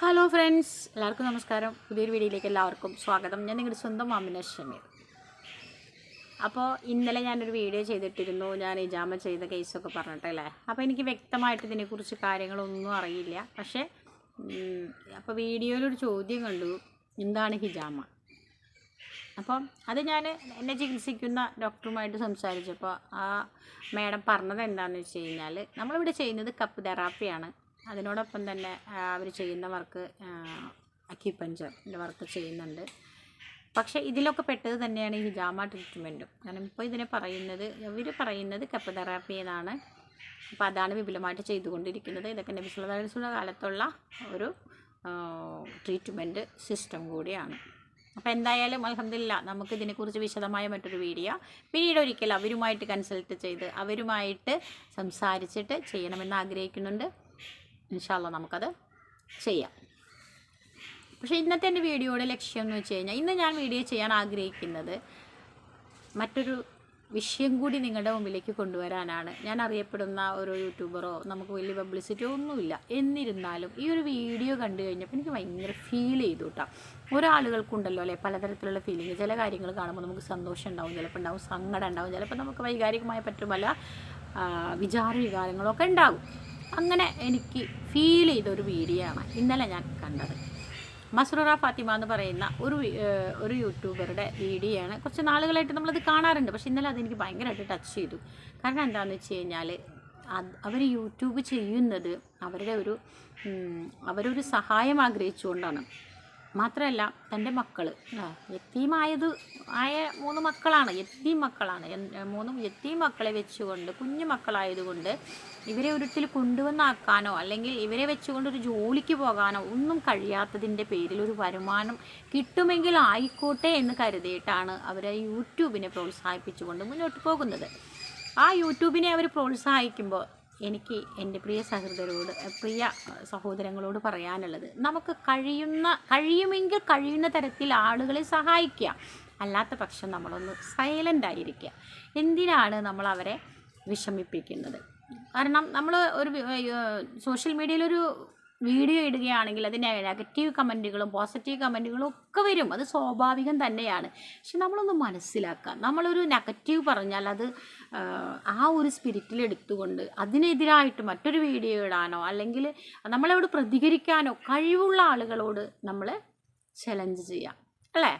Hello friends എല്ലാവർക്കും നമസ്കാരം. പുതിയൊരു വീഡിയോയിലേക്ക് എല്ലാവർക്കും സ്വാഗതം. ഞാൻ നിങ്ങളുടെ സ്വന്തം മാമിന ഷമീർ. അപ്പോൾ ഇന്നലെ ഞാനൊരു വീഡിയോ ചെയ്തിട്ടിരുന്നു. ഞാൻ ഇജാമ ചെയ്ത കേസൊക്കെ പറഞ്ഞിട്ടല്ലേ അപ്പോൾ എനിക്ക് വ്യക്തമായിട്ട് ഇതിനെക്കുറിച്ച് കാര്യങ്ങളൊന്നും അറിയില്ല. പക്ഷേ അപ്പോൾ വീഡിയോയിലൊരു ചോദ്യം കണ്ടു. എന്താണ് ഹിജാമ? അപ്പം അത് ഞാൻ എന്നെ ചികിത്സിക്കുന്ന ഡോക്ടറുമായിട്ട് സംസാരിച്ചപ്പോൾ ആ മേഡം പറഞ്ഞത് എന്താണെന്ന് വെച്ച് കഴിഞ്ഞാൽ നമ്മളിവിടെ ചെയ്യുന്നത് കപ്പ് തെറാപ്പിയാണ്. അതിനോടൊപ്പം തന്നെ അവർ ചെയ്യുന്ന വർക്ക് അക്യുപഞ്ചറിന്റെ വർക്ക് ചെയ്യുന്നുണ്ട്. പക്ഷേ ഇതിലൊക്കെ പെട്ടത് തന്നെയാണ് ഈ ഹിജാമ ട്രീറ്റ്മെന്റും കാരണം ഇപ്പോൾ ഇതിനെ പറയുന്നത് ഇവർ പറയുന്നത് കപ്പ് തെറാപ്പി എന്നാണ്. അപ്പോൾ അതാണ് വിപുലമായിട്ട് ചെയ്തുകൊണ്ടിരിക്കുന്നത്. ഇതൊക്കെ നബിസുള്ള കാലത്തുള്ള ഒരു ട്രീറ്റ്മെന്റ് സിസ്റ്റം കൂടിയാണ്. അപ്പോൾ എന്തായാലും അലഹമില്ല നമുക്ക് ഇതിനെക്കുറിച്ച് വിശദമായ മറ്റൊരു വീഡിയോ പിന്നീട് ഒരിക്കൽ അവരുമായിട്ട് കൺസൾട്ട് ചെയ്ത് അവരുമായിട്ട് സംസാരിച്ചിട്ട് ചെയ്യണമെന്ന് ആഗ്രഹിക്കുന്നുണ്ട്. ഇൻഷാല്ല നമുക്കത് ചെയ്യാം. പക്ഷേ ഇന്നത്തെ എന്റെ വീഡിയോയുടെ ലക്ഷ്യം എന്ന് വെച്ച് കഴിഞ്ഞാൽ ഇന്ന് ഞാൻ വീഡിയോ ചെയ്യാൻ ആഗ്രഹിക്കുന്നത് മറ്റൊരു വിഷയം കൂടി നിങ്ങളുടെ മുമ്പിലേക്ക് കൊണ്ടുവരാനാണ്. ഞാൻ അറിയപ്പെടുന്ന ഒരു യൂട്യൂബറോ നമുക്ക് വലിയ പബ്ലിസിറ്റിയോ ഒന്നുമില്ല. എന്നിരുന്നാലും ഈ ഒരു വീഡിയോ കണ്ടു കഴിഞ്ഞപ്പോൾ എനിക്ക് ഭയങ്കര ഫീൽ ചെയ്തു കേട്ടോ ഒരാളുകൾക്കുണ്ടല്ലോ അല്ലേ? പലതരത്തിലുള്ള ഫീലിംഗ് ചില കാര്യങ്ങൾ കാണുമ്പോൾ നമുക്ക് സന്തോഷം ഉണ്ടാവും ചിലപ്പോൾ ഉണ്ടാവും സങ്കടം ഉണ്ടാവും ചിലപ്പോൾ നമുക്ക് വൈകാരികമായ പറ്റുമല്ല വിചാര വികാരങ്ങളൊക്കെ ഉണ്ടാകും. അങ്ങനെ എനിക്ക് ഫീൽ ചെയ്ത ഒരു വീഡിയോ ആണ് ഇന്നലെ ഞാൻ കണ്ടത്. മസ്റൂറ ഫാത്തിമ എന്ന് പറയുന്ന ഒരു ഒരു യൂട്യൂബറുടെ വീഡിയോ ആണ്. കുറച്ച് നാളുകളായിട്ട് നമ്മളത് കാണാറുണ്ട്. പക്ഷെ ഇന്നലെ അതെനിക്ക് ഭയങ്കരമായിട്ട് ടച്ച് ചെയ്തു. കാരണം എന്താണെന്ന് വെച്ച് കഴിഞ്ഞാൽ അവർ യൂട്യൂബ് ചെയ്യുന്നത് അവരുടെ ഒരു അവരൊരു സഹായം ആഗ്രഹിച്ചുകൊണ്ടാണ്. മാത്രമല്ല തന്റെ മക്കൾ യത്തീമായത് ആയ മൂന്ന് മക്കളാണ്. എത്തീം മക്കളാണ്. മൂന്നും യത്തീം മക്കളെ വെച്ചുകൊണ്ട് കുഞ്ഞു മക്കളായതുകൊണ്ട് ഇവരെ ഒരിടത്തിൽ കൊണ്ടുവന്നാക്കാനോ അല്ലെങ്കിൽ ഇവരെ വെച്ചുകൊണ്ട് ഒരു ജോലിക്ക് പോകാനോ ഒന്നും കഴിയാത്തതിന്റെ പേരിൽ ഒരു വരുമാനം കിട്ടുമെങ്കിൽ ആയിക്കോട്ടെ എന്ന് കരുതിയിട്ടാണ് അവരെ യൂട്യൂബിനെ പ്രോത്സാഹിപ്പിച്ചുകൊണ്ട് മുന്നോട്ട് പോകുന്നത്. ആ യൂട്യൂബിനെ അവർ പ്രോത്സാഹിക്കുമ്പോൾ എനിക്ക് എന്റെ പ്രിയ സഹൃദരോട് പ്രിയ സഹോദരങ്ങളോട് പറയാനുള്ളത് നമുക്ക് കഴിയുന്ന കഴിയുമെങ്കിൽ കഴിയുന്ന തരത്തിൽ ആളുകളെ സഹായിക്കുക. അല്ലാത്ത പക്ഷം നമ്മളൊന്ന് സൈലന്റ് ആയിരിക്കുക. എന്തിനാണ് നമ്മൾ അവരെ വിഷമിപ്പിക്കുന്നത്? കാരണം നമ്മൾ ഒരു സോഷ്യൽ മീഡിയയിലൊരു വീഡിയോ ഇടുകയാണെങ്കിൽ അതിന് നെഗറ്റീവ് കമന്റുകളും പോസിറ്റീവ് കമന്റുകളും ഒക്കെ വരും. അത് സ്വാഭാവികം തന്നെയാണ്. പക്ഷെ നമ്മളൊന്ന് മനസ്സിലാക്കുക നമ്മളൊരു നെഗറ്റീവ് പറഞ്ഞാൽ അത് ആ, ഒരു സ്പിരിറ്റിൽ എടുത്തുകൊണ്ട് അതിനെതിരായിട്ട് മറ്റൊരു വീഡിയോ ഇടാനോ അല്ലെങ്കിൽ നമ്മളോട് പ്രതികരിക്കാനോ കഴിവുള്ള ആളുകളോട് നമ്മൾ ചലഞ്ച് ചെയ്യാം. അല്ലേ?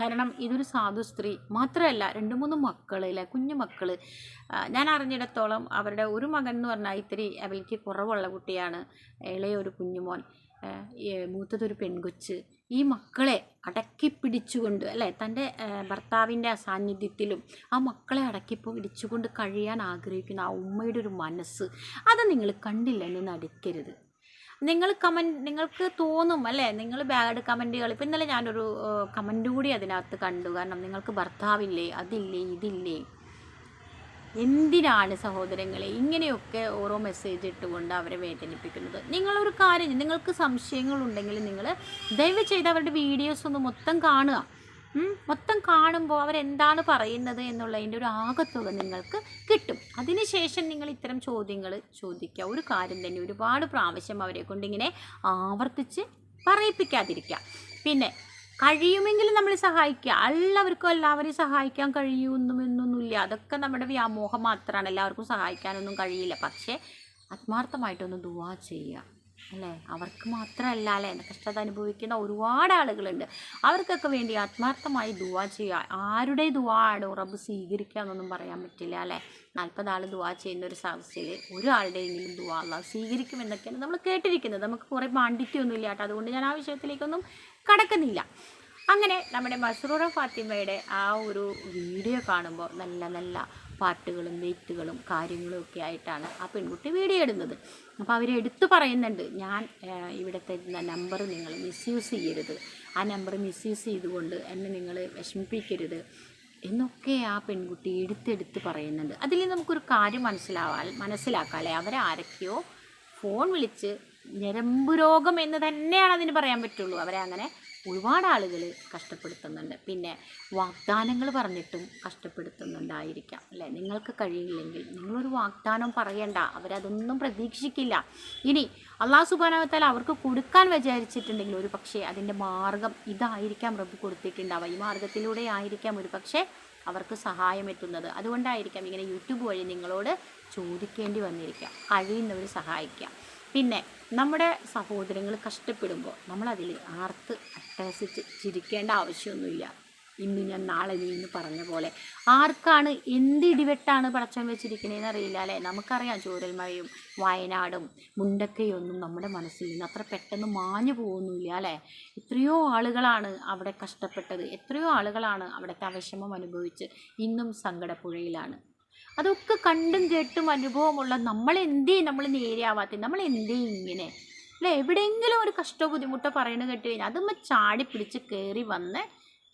കാരണം ഇതൊരു സാധു സ്ത്രീ മാത്രമല്ല രണ്ട് മൂന്ന് മക്കൾ അല്ലെ കുഞ്ഞു മക്കൾ ഞാൻ അറിഞ്ഞിടത്തോളം അവരുടെ ഒരു മകൻ എന്ന് പറഞ്ഞാൽ ഇത്തിരി അവർക്ക് കുറവുള്ള കുട്ടിയാണ് ഇളയ ഒരു കുഞ്ഞുമോൻ. മൂത്തതൊരു പെൺകൊച്ച്. ഈ മക്കളെ അടക്കി പിടിച്ചുകൊണ്ട് അല്ലേ തന്റെ ഭർത്താവിന്റെ അസാന്നിധ്യത്തിലും ആ മക്കളെ അടക്കി പിടിച്ചുകൊണ്ട് കഴിയാൻ ആഗ്രഹിക്കുന്ന ആ ഉമ്മയുടെ ഒരു മനസ്സ് അത് നിങ്ങൾ കണ്ടില്ല എന്ന് നടിക്കരുത്. നിങ്ങൾ കമന്റ് നിങ്ങൾക്ക് തോന്നും അല്ലേ? നിങ്ങൾ ബാഡ് കമന്റുകൾ ഇപ്പം ഇന്നലെ ഞാനൊരു കമന്റ് കൂടി അതിനകത്ത് കണ്ടു. കാരണം നിങ്ങൾക്ക് ഭർത്താവില്ലേ അതില്ലേ ഇതില്ലേ? എന്തിനാണ് സഹോദരങ്ങളെ ഇങ്ങനെയൊക്കെ ഓരോ മെസ്സേജ് ഇട്ടുകൊണ്ട് അവരെ വേദനിപ്പിക്കുന്നത്? നിങ്ങളൊരു കാര്യം നിങ്ങൾക്ക് സംശയങ്ങളുണ്ടെങ്കിൽ നിങ്ങൾ ദയവ് ചെയ്ത് അവരുടെ വീഡിയോസ് ഒന്ന് മൊത്തം കാണുക. മൊത്തം കാണുമ്പോൾ അവരെന്താണ് പറയുന്നത് എന്നുള്ളതിന്റെ ഒരു ആകത്തുക നിങ്ങൾക്ക് കിട്ടും. അതിനുശേഷം നിങ്ങൾ ഇത്തരം ചോദ്യങ്ങൾ ചോദിക്കുക. ഒരു കാര്യം തന്നെ ഒരുപാട് പ്രാവശ്യം അവരെ കൊണ്ടിങ്ങനെ ആവർത്തിച്ച് പറയിപ്പിക്കാതിരിക്കുക. പിന്നെ കഴിയുമെങ്കിൽ നമ്മൾ സഹായിക്കുക. എല്ലാവർക്കും എല്ലാവരെയും സഹായിക്കാൻ കഴിയുമെന്നൊന്നുമില്ല അതൊക്കെ നമ്മുടെ വ്യാമോഹം മാത്രമാണ് എല്ലാവർക്കും സഹായിക്കാനൊന്നും കഴിയില്ല. പക്ഷേ ആത്മാർത്ഥമായിട്ടൊന്ന് ദുവാ ചെയ്യുക. അല്ലേ? അവർക്ക് മാത്രമല്ല അല്ലേ? കഷ്ടത അനുഭവിക്കുന്ന ഒരുപാട് ആളുകളുണ്ട്. അവർക്കൊക്കെ വേണ്ടി ആത്മാർത്ഥമായി ദുവാ ചെയ്യുക. ആരുടെ ദുവാ ആണ് റബ്ബ് സ്വീകരിക്കുക എന്നൊന്നും പറയാൻ പറ്റില്ല അല്ലേ? നാൽപ്പത് ആൾ ദുവാ ചെയ്യുന്ന ഒരു സദസ്സിൽ ഒരാളുടെയെങ്കിലും ദുവാ അള്ളാഹ് സ്വീകരിക്കുമെന്നൊക്കെയാണ് നമ്മൾ കേട്ടിരിക്കുന്നത്. നമുക്ക് കുറേ പാണ്ഡിത്യമൊന്നും ഇല്ല കേട്ടോ. അതുകൊണ്ട് ഞാൻ ആ വിഷയത്തിലേക്കൊന്നും കടക്കുന്നില്ല. അങ്ങനെ നമ്മുടെ മസ്റൂറ ഫാത്തിമയുടെ ആ ഒരു വീഡിയോ കാണുമ്പോൾ നല്ല നല്ല പാട്ടുകളും വെയ്ത്തുകളും കാര്യങ്ങളും ഒക്കെ ആയിട്ടാണ് ആ പെൺകുട്ടി വീഡിയോ ഇടുന്നത്. അപ്പോൾ അവർ എടുത്തു പറയുന്നുണ്ട് ഞാൻ ഇവിടെ തരുന്ന നമ്പർ നിങ്ങൾ മിസ്യൂസ് ചെയ്യരുത്. ആ നമ്പർ മിസ്യൂസ് ചെയ്തുകൊണ്ട് എന്നെ നിങ്ങൾ വിഷമിപ്പിക്കരുത്. എന്നൊക്കെ ആ പെൺകുട്ടി എടുത്തെടുത്ത് പറയുന്നുണ്ട്. അതിൽ നമുക്കൊരു കാര്യം മനസ്സിലാവാൻ മനസ്സിലാക്കാല്ലേ? അവരെ ആരൊക്കെയോ ഫോൺ വിളിച്ച് ഞരമ്പ് രോഗം എന്ന് തന്നെയാണ് അതിന് പറയാൻ പറ്റുള്ളൂ. അവരെ അങ്ങനെ ഒരുപാട് ആളുകൾ കഷ്ടപ്പെടുത്തുന്നുണ്ട്. പിന്നെ വാഗ്ദാനങ്ങൾ പറഞ്ഞിട്ടും കഷ്ടപ്പെടുത്തുന്നുണ്ടായിരിക്കാം. അല്ലേ? നിങ്ങൾക്ക് കഴിയില്ലെങ്കിൽ നിങ്ങളൊരു വാഗ്ദാനം പറയണ്ട. അവരതൊന്നും പ്രതീക്ഷിക്കില്ല. ഇനി അള്ളാഹു സുബാനവത്താൽ അവർക്ക് കൊടുക്കാൻ വിചാരിച്ചിട്ടുണ്ടെങ്കിൽ ഒരു പക്ഷേ അതിന്റെ മാർഗം ഇതായിരിക്കാം റബ്ബ് കൊടുത്തിട്ടുണ്ടാവുക. ഈ മാർഗത്തിലൂടെ ആയിരിക്കാം ഒരു പക്ഷേ അവർക്ക് സഹായം എത്തുന്നത്. അതുകൊണ്ടായിരിക്കാം ഇങ്ങനെ യൂട്യൂബ് വഴി നിങ്ങളോട് ചോദിക്കേണ്ടി വന്നിരിക്കാം കഴിയുന്നവർ സഹായിക്കാം പിന്നെ നമ്മുടെ സഹോദരങ്ങൾ കഷ്ടപ്പെടുമ്പോൾ നമ്മളതിൽ ആർത്ത് അട്ടഹസിച്ച് ചിരിക്കേണ്ട ആവശ്യമൊന്നുമില്ല. ഇന്ന് ഞാൻ നാളെ നീ പറഞ്ഞ പോലെ. ആർക്കാണ് എന്ത് ഇടിവെട്ടാണ് പടച്ചം വെച്ചിരിക്കണേന്ന് അറിയില്ല അല്ലേ? നമുക്കറിയാം ചൂരൽമഴയും വയനാടും മുണ്ടക്കയൊന്നും നമ്മുടെ മനസ്സിൽ നിന്ന് അത്ര പെട്ടെന്ന് മാഞ്ഞു പോകുന്നില്ല അല്ലേ? എത്രയോ ആളുകളാണ് അവിടെ കഷ്ടപ്പെട്ടത്. എത്രയോ ആളുകളാണ് അവിടുത്തെ അവിഷമം അനുഭവിച്ച് ഇന്നും സങ്കടപ്പുഴയിലാണ്. അതൊക്കെ കണ്ടും കേട്ടും അനുഭവമുള്ള നമ്മൾ എന്തേ നമ്മൾ നേരെയാവാത്ത? നമ്മൾ എന്തേ ഇങ്ങനെ? അല്ലെ? എവിടെയെങ്കിലും ഒരു കഷ്ടമോ ബുദ്ധിമുട്ടോ പറയണ കേട്ട് കഴിഞ്ഞാൽ അതൊന്ന് ചാടി പിടിച്ച് കയറി വന്ന്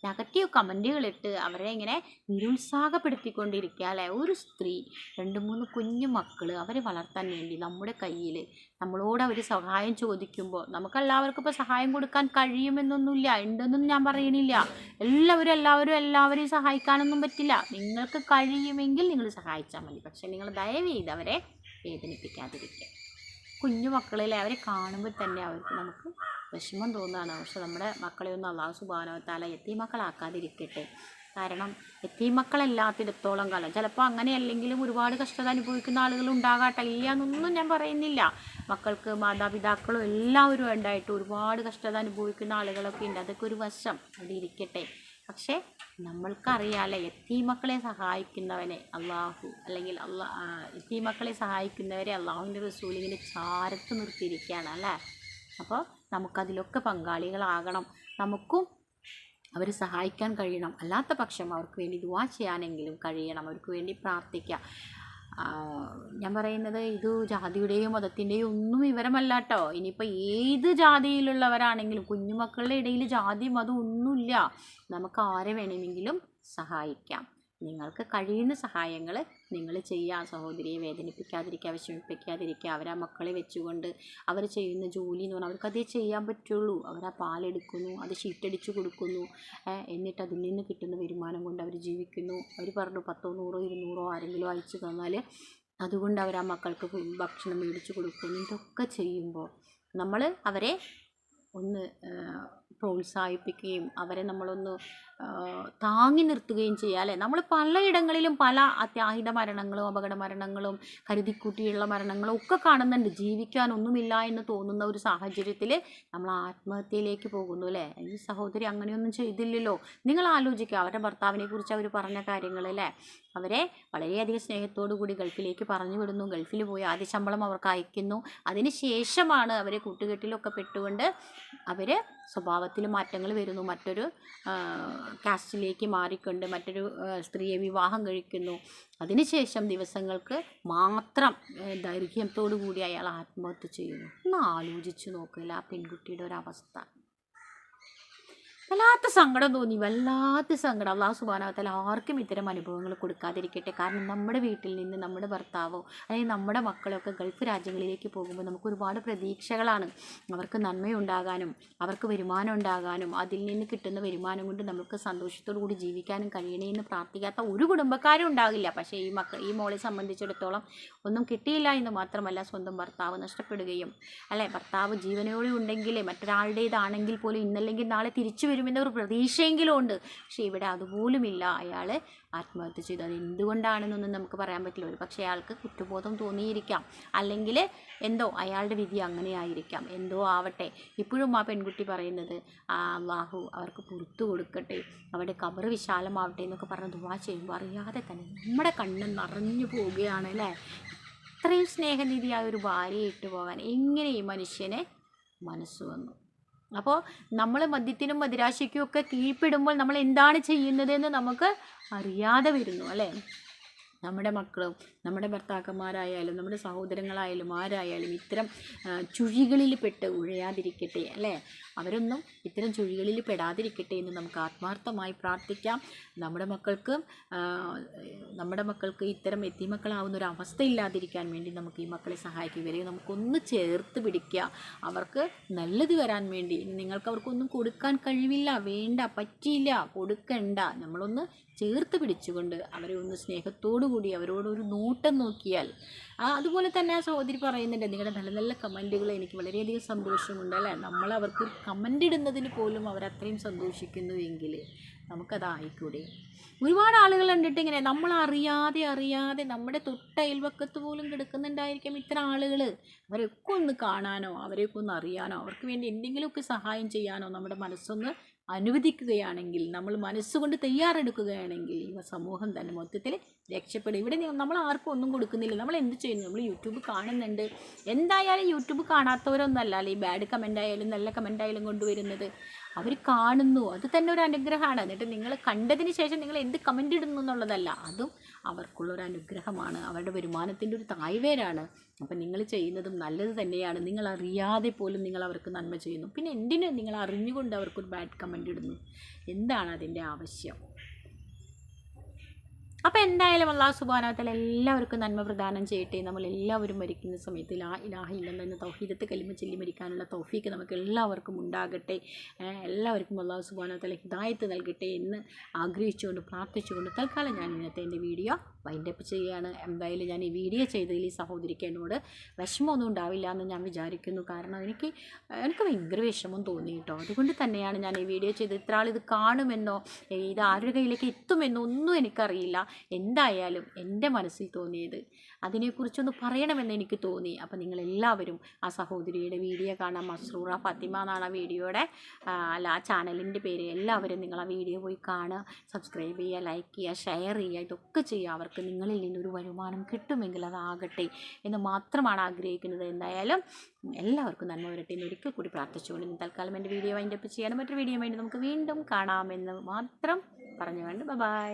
നെഗറ്റീവ് കമന്റുകളിട്ട് അവരെ ഇങ്ങനെ നിരുത്സാഹപ്പെടുത്തിക്കൊണ്ടിരിക്കുക അല്ലേ? ഒരു സ്ത്രീ രണ്ട് മൂന്ന് കുഞ്ഞു മക്കൾ അവരെ വളർത്താൻ വേണ്ടി നമ്മുടെ കയ്യിൽ നമ്മളോട് അവർ സഹായം ചോദിക്കുമ്പോൾ നമുക്കെല്ലാവർക്കും ഇപ്പോൾ സഹായം കൊടുക്കാൻ കഴിയുമെന്നൊന്നുമില്ല ഉണ്ടെന്നും ഞാൻ പറയണില്ല. എല്ലാവരും എല്ലാവരും എല്ലാവരെയും സഹായിക്കാനൊന്നും പറ്റില്ല. നിങ്ങൾക്ക് കഴിയുമെങ്കിൽ നിങ്ങൾ സഹായിച്ചാൽ മതി. പക്ഷേ നിങ്ങൾ ദയവ് ചെയ്ത് അവരെ വേദനിപ്പിക്കാതിരിക്കുക. കുഞ്ഞു മക്കളിലെ അവരെ കാണുമ്പോൾ തന്നെ അവർക്ക് നമുക്ക് വിഷമം തോന്നുകയാണ്. പക്ഷെ നമ്മുടെ മക്കളെ ഒന്നും അള്ളാഹു സുബാനോത്താല എത്തിമക്കളാക്കാതിരിക്കട്ടെ. കാരണം എത്തിമക്കളല്ലാത്തിടത്തോളം കാലം ചിലപ്പോൾ അങ്ങനെ അല്ലെങ്കിലും ഒരുപാട് കഷ്ടത അനുഭവിക്കുന്ന ആളുകൾ ഉണ്ടാകാട്ടെ. ഇല്ല എന്നൊന്നും ഞാൻ പറയുന്നില്ല. മക്കൾക്ക് മാതാപിതാക്കളും എല്ലാവരും ഉണ്ടായിട്ട് ഒരുപാട് കഷ്ടത അനുഭവിക്കുന്ന ആളുകളൊക്കെ ഉണ്ട്. അതൊക്കെ ഒരു വശം. അവിടെ ഇരിക്കട്ടെ. പക്ഷേ നമ്മൾക്കറിയാലേ എത്തിമക്കളെ സഹായിക്കുന്നവനെ അള്ളാഹു അല്ലെങ്കിൽ അള്ളാ എത്തിമക്കളെ സഹായിക്കുന്നവരെ അള്ളാഹുവിന്റെ റസൂലിങ്ങനെ ചാരത്ത് നിർത്തിയിരിക്കുകയാണ് അല്ലേ? അപ്പോൾ നമുക്കതിലൊക്കെ പങ്കാളികളാകണം. നമുക്കും അവരെ സഹായിക്കാൻ കഴിയണം. അല്ലാത്ത പക്ഷം അവർക്ക് വേണ്ടി ദുവാ ചെയ്യാനെങ്കിലും കഴിയണം. അവർക്ക് വേണ്ടി പ്രാർത്ഥിക്കുക ഞാൻ പറയുന്നത് ഇത് ജാതിയുടെയോ മതത്തിന്റെയോ ഒന്നും വിവരമല്ല കേട്ടോ ഇനിയിപ്പോൾ ഏത് ജാതിയിലുള്ളവരാണെങ്കിലും കുഞ്ഞുമക്കളുടെ ഇടയിൽ ജാതി മതം ഒന്നുമില്ല. നമുക്ക് ആരെ വേണമെങ്കിലും സഹായിക്കാം. നിങ്ങൾക്ക് കഴിയുന്ന സഹായങ്ങൾ നിങ്ങൾ ചെയ്യുക സഹോദരിയെ വേദനിപ്പിക്കാതിരിക്കുക വിഷമിപ്പിക്കാതിരിക്കുക. അവരാ മക്കളെ വെച്ചുകൊണ്ട് അവർ ചെയ്യുന്ന ജോലി എന്ന് പറഞ്ഞാൽ അവർക്കതേ ചെയ്യാൻ പറ്റുള്ളൂ. അവർ ആ പാലെടുക്കുന്നു അത് ഷീറ്റടിച്ചു കൊടുക്കുന്നു എന്നിട്ട് അതിൽ നിന്ന് കിട്ടുന്ന വരുമാനം കൊണ്ട് അവർ ജീവിക്കുന്നു. അവർ പറഞ്ഞു പത്തോ നൂറോ ഇരുന്നൂറോ ആരെങ്കിലും അയച്ചു തന്നാൽ അതുകൊണ്ട് അവർ ആ മക്കൾക്ക് ഭക്ഷണം മേടിച്ചു കൊടുക്കുന്നു. ഇതൊക്കെ ചെയ്യുമ്പോൾ നമ്മൾ അവരെ ഒന്ന് പ്രോത്സാഹിപ്പിക്കുകയും അവരെ നമ്മളൊന്ന് താങ്ങി നിർത്തുകയും ചെയ്യുക അല്ലേ? നമ്മൾ പലയിടങ്ങളിലും പല അത്യാഹിത മരണങ്ങളും അപകട മരണങ്ങളും കരുതിക്കൂട്ടിയുള്ള മരണങ്ങളും ഒക്കെ കാണുന്നുണ്ട്. ജീവിക്കാനൊന്നുമില്ല എന്ന് തോന്നുന്ന ഒരു സാഹചര്യത്തിൽ നമ്മൾ ആത്മഹത്യയിലേക്ക് പോകുന്നു അല്ലേ? ഈ സഹോദരി അങ്ങനെയൊന്നും ചെയ്തില്ലല്ലോ. നിങ്ങൾ ആലോചിക്കുക അവരുടെ ഭർത്താവിനെ കുറിച്ച് അവർ പറഞ്ഞ കാര്യങ്ങൾ അല്ലേ? അവരെ വളരെയധികം സ്നേഹത്തോടു കൂടി ഗൾഫിലേക്ക് പറഞ്ഞു വിടുന്നു. ഗൾഫിൽ പോയി ആദ്യ ശമ്പളം അവർക്ക് അയക്കുന്നു. അതിന് ശേഷമാണ് അവരെ കൂട്ടുകെട്ടിലൊക്കെ പെട്ടുകൊണ്ട് അവർ സ്വഭാവത്തിൽ മാറ്റങ്ങൾ വരുന്നു. മറ്റൊരു കാസ്റ്റിലേക്ക് മാറിക്കൊണ്ട് മറ്റൊരു സ്ത്രീയെ വിവാഹം കഴിക്കുന്നു. അതിനുശേഷം ദിവസങ്ങൾക്ക് മാത്രം ദൈർഘ്യത്തോടു കൂടി അയാൾ ആത്മഹത്യ ചെയ്യുന്നു. ഒന്ന് ആലോചിച്ച് നോക്കില്ല ആ പെൺകുട്ടിയുടെ ഒരവസ്ഥ വല്ലാത്ത സങ്കടം തോന്നി. വല്ലാത്ത സങ്കടം. അള്ളാഹു സുബാനാവത്തല്ല ആർക്കും ഇത്തരം അനുഭവങ്ങൾ കൊടുക്കാതിരിക്കട്ടെ. കാരണം നമ്മുടെ വീട്ടിൽ നിന്ന് നമ്മുടെ ഭർത്താവോ അല്ലെങ്കിൽ നമ്മുടെ മക്കളൊക്കെ ഗൾഫ് രാജ്യങ്ങളിലേക്ക് പോകുമ്പോൾ നമുക്ക് ഒരുപാട് പ്രതീക്ഷകളാണ്. അവർക്ക് നന്മയുണ്ടാകാനും അവർക്ക് വരുമാനം ഉണ്ടാകാനും അതിൽ നിന്ന് കിട്ടുന്ന വരുമാനം കൊണ്ട് നമുക്ക് സന്തോഷത്തോടു കൂടി ജീവിക്കാനും കഴിയണേ എന്ന് പ്രാർത്ഥിക്കാത്ത ഒരു കുടുംബക്കാരും ഉണ്ടാകില്ല. പക്ഷേ ഈ മക്ക ഈ മോളെ സംബന്ധിച്ചിടത്തോളം ഒന്നും കിട്ടിയില്ല എന്ന് മാത്രമല്ല സ്വന്തം ഭർത്താവ് നഷ്ടപ്പെടുകയും അല്ലെ? ഭർത്താവ് ജീവനോടെ ഉണ്ടെങ്കിൽ മറ്റൊരാളുടേതാണെങ്കിൽ പോലും ഇന്നല്ലെങ്കിൽ നാളെ തിരിച്ചു വരുമെന്ന ഒരു പ്രതീക്ഷയെങ്കിലും ഉണ്ട്. പക്ഷേ ഇവിടെ അതുപോലുമില്ല. അയാൾ ആത്മഹത്യ ചെയ്തു. അത് എന്തുകൊണ്ടാണെന്നൊന്നും നമുക്ക് പറയാൻ പറ്റില്ല. ഒരു പക്ഷേ അയാൾക്ക് കുറ്റബോധം തോന്നിയിരിക്കാം. അല്ലെങ്കിൽ എന്തോ അയാളുടെ വിധി അങ്ങനെയായിരിക്കാം. എന്തോ ആവട്ടെ. ഇപ്പോഴും ആ പെൺകുട്ടി പറയുന്നത് അള്ളാഹു അവർക്ക് പുറത്തു കൊടുക്കട്ടെ. അവിടെ കബർ വിശാലമാവട്ടെ എന്നൊക്കെ പറഞ്ഞ് ദുവാ ചെയ്യുമ്പോൾ അറിയാതെ തന്നെ നമ്മുടെ കണ്ണ് നിറഞ്ഞു പോവുകയാണ് അല്ലേ? ഇത്രയും സ്നേഹനിധിയായ ഒരു ഭാര്യയെ ഇട്ടു പോകാൻ എങ്ങനെ ഈ മനുഷ്യനെ മനസ്സ് വന്നു? അപ്പോൾ നമ്മൾ മദ്യത്തിനും മദിരാശയ്ക്കും ഒക്കെ കീഴ്പ്പെടുമ്പോൾ നമ്മൾ എന്താണ് ചെയ്യുന്നതെന്ന് നമുക്ക് അറിയാതെ വരുന്നു അല്ലേ? നമ്മുടെ മക്കളും നമ്മുടെ ഭർത്താക്കന്മാരായാലും നമ്മുടെ സഹോദരങ്ങളായാലും ആരായാലും ഇത്തരം ചുഴികളിൽ പെട്ട് ഉഴയാതിരിക്കട്ടെ അല്ലേ? അവരൊന്നും ഇത്തരം ചുഴികളിൽ പെടാതിരിക്കട്ടെ എന്ന് നമുക്ക് ആത്മാർത്ഥമായി പ്രാർത്ഥിക്കാം. നമ്മുടെ മക്കൾക്ക് നമ്മുടെ മക്കൾക്ക് ഇത്തരം എത്തിമക്കളാവുന്ന ഒരു അവസ്ഥ ഇല്ലാതിരിക്കാൻ വേണ്ടി നമുക്ക് ഈ മക്കളെ സഹായിക്കുക. ഇവരെ നമുക്കൊന്ന് ചേർത്ത് പിടിക്കുക. അവർക്ക് നല്ലത് വരാൻ വേണ്ടി. നിങ്ങൾക്ക് അവർക്കൊന്നും കൊടുക്കാൻ കഴിവില്ല വേണ്ട പറ്റിയില്ല കൊടുക്കണ്ട. നമ്മളൊന്ന് ചേർത്ത് പിടിച്ചുകൊണ്ട് അവരെ ഒന്ന് സ്നേഹത്തോടു കൂടി അവരോടൊരു നോട്ടം നോക്കിയാൽ അതുപോലെ തന്നെ ആ സഹോദരി പറയുന്നുണ്ട് നിങ്ങളുടെ നല്ല നല്ല കമന്റുകൾ എനിക്ക് വളരെയധികം സന്തോഷമുണ്ട് അല്ലേ? നമ്മൾ അവർക്ക് കമന്റ് ഇടുന്നതിന് പോലും അവരത്രയും സന്തോഷിക്കുന്നുവെങ്കിൽ നമുക്കതായിക്കൂടെ ഒരുപാട് ആളുകൾ കണ്ടിട്ട് ഇങ്ങനെ നമ്മൾ അറിയാതെ അറിയാതെ നമ്മുടെ തൊട്ട അയൽവക്കത്ത് പോലും കിടക്കുന്നുണ്ടായിരിക്കും ഇത്തരം ആളുകൾ. അവരൊക്കെ ഒന്ന് കാണാനോ അവരെയൊക്കെ ഒന്ന് അറിയാനോ അവർക്ക് വേണ്ടി എന്തെങ്കിലുമൊക്കെ സഹായം ചെയ്യാനോ നമ്മുടെ മനസ്സൊന്ന് അനുവദിക്കുകയാണെങ്കിൽ നമ്മൾ മനസ്സുകൊണ്ട് തയ്യാറെടുക്കുകയാണെങ്കിൽ ഇവ സമൂഹം തന്നെ മൊത്തത്തിൽ രക്ഷപ്പെടും. ഇവിടെ നമ്മൾ ആർക്കും ഒന്നും കൊടുക്കുന്നില്ല. നമ്മൾ എന്ത് ചെയ്യുന്നു? നമ്മൾ യൂട്യൂബ് കാണുന്നുണ്ട്. എന്തായാലും യൂട്യൂബ് കാണാത്തവരൊന്നല്ല. അല്ലെ ഈ ബാഡ് കമന്റ് ആയാലും നല്ല കമന്റ് ആയാലും കൊണ്ടുവരുന്നത്. അവർ കാണുന്നു. അത് തന്നെ ഒരു അനുഗ്രഹമാണ്. എന്നിട്ട് നിങ്ങൾ കണ്ടതിന് ശേഷം നിങ്ങൾ എന്ത് കമന്റ് ഇടുന്നു എന്നുള്ളതല്ല. അതും അവർക്കുള്ളൊരു അനുഗ്രഹമാണ്. അവരുടെ വരുമാനത്തിന്റെ ഒരു തായ്വേരാണ്. അപ്പം നിങ്ങൾ ചെയ്യുന്നതും നല്ലത് തന്നെയാണ്. നിങ്ങൾ അറിയാതെ പോലും നിങ്ങൾ അവർക്ക് നന്മ ചെയ്യുന്നു. പിന്നെ എന്തിനും നിങ്ങൾ അറിഞ്ഞുകൊണ്ട് അവർക്കൊരു ബാഡ് കമന്റ് ഇടുന്നു? എന്താണ് അതിന്റെ ആവശ്യം? അപ്പോൾ എന്തായാലും അള്ളാഹു സുബാനത്തിൽ എല്ലാവർക്കും നന്മ പ്രദാനം ചെയ്യട്ടെ. നമ്മൾ എല്ലാവരും മരിക്കുന്ന സമയത്ത് ലാ ഇലാഹ ഇല്ലെന്ന തൗഹീദത്ത് കലിമ ചൊല്ലി മരിക്കാനുള്ള തൗഫീക്ക് നമുക്ക് എല്ലാവർക്കും ഉണ്ടാകട്ടെ. എല്ലാവർക്കും അള്ളാഹു സുബാനത്തിൽ ഹിദായത്ത് നൽകട്ടെ എന്ന് ആഗ്രഹിച്ചുകൊണ്ട് പ്രാർത്ഥിച്ചുകൊണ്ട് തൽക്കാലം ഞാൻ ഇന്നത്തെ എന്റെ വീഡിയോ വൈൻഡപ്പ് ചെയ്യുകയാണ്. എന്തായാലും ഞാൻ ഈ വീഡിയോ ചെയ്തതിൽ ഈ സഹോദരിക്ക് എന്നോട് വിഷമമൊന്നും ഉണ്ടാവില്ല എന്ന് ഞാൻ വിചാരിക്കുന്നു. കാരണം എനിക്ക് എനിക്ക് ഭയങ്കര വിഷമം തോന്നി കേട്ടോ. അതുകൊണ്ട് തന്നെയാണ് ഞാൻ ഈ വീഡിയോ ചെയ്ത് ഇത്ര ആൾ ഇത് കാണുമെന്നോ ഇത് ആരുടെ കയ്യിലേക്ക് എത്തുമെന്നോ ഒന്നും എനിക്കറിയില്ല. എന്തായാലും എന്റെ മനസ്സിൽ തോന്നിയത് അതിനെക്കുറിച്ചൊന്ന് പറയണമെന്ന് എനിക്ക് തോന്നി. അപ്പം നിങ്ങളെല്ലാവരും ആ സഹോദരിയുടെ വീഡിയോ കാണാം. മസ്രൂറ ഫത്തിമ എന്നാണ് ആ വീഡിയോയുടെ അല്ല ആ ചാനലിന്റെ പേര്. എല്ലാവരും നിങ്ങൾ ആ വീഡിയോ പോയി കാണുക. സബ്സ്ക്രൈബ് ചെയ്യുക ലൈക്ക് ചെയ്യുക ഷെയർ ചെയ്യുക. ഇതൊക്കെ ചെയ്യുക. അവർക്ക് നിങ്ങളിൽ നിന്നൊരു വരുമാനം കിട്ടുമെങ്കിൽ അതാകട്ടെ എന്ന് മാത്രമാണ് ആഗ്രഹിക്കുന്നത്. എന്തായാലും എല്ലാവർക്കും നന്മ വരട്ടെ എന്ന് ഒരിക്കൽ കൂടി പ്രാർത്ഥിച്ചുകൊണ്ട് തൽക്കാലം എന്റെ വീഡിയോ വൈൻഡപ്പ് ചെയ്യാനും മറ്റൊരു വീഡിയോ വേണ്ടി നമുക്ക് വീണ്ടും കാണാമെന്ന് മാത്രം പറഞ്ഞുകൊണ്ട് ബൈ.